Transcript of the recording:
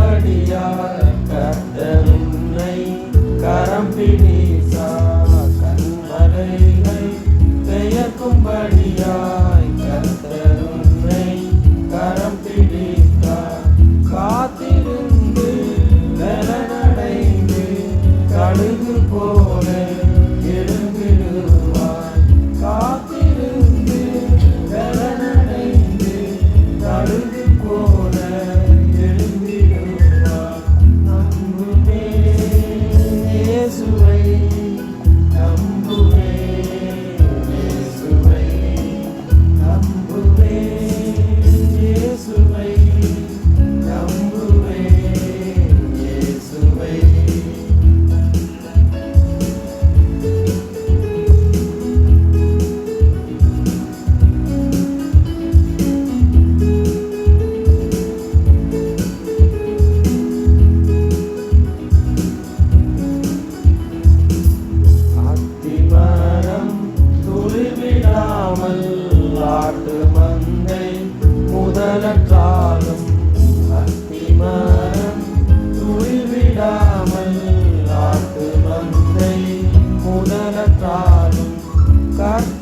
பெயர்க்கும்படியாய் கர்த்தர் உன்னை கரம் பிடித்தார். கண்மலைகள் பெயர்க்கும்படியாய் முதலற்றாலும் அத்திமரம் துளிர்விடாமல் ஆட்டு மந்தை முதலற்றாலும் கர்த்தருக்கு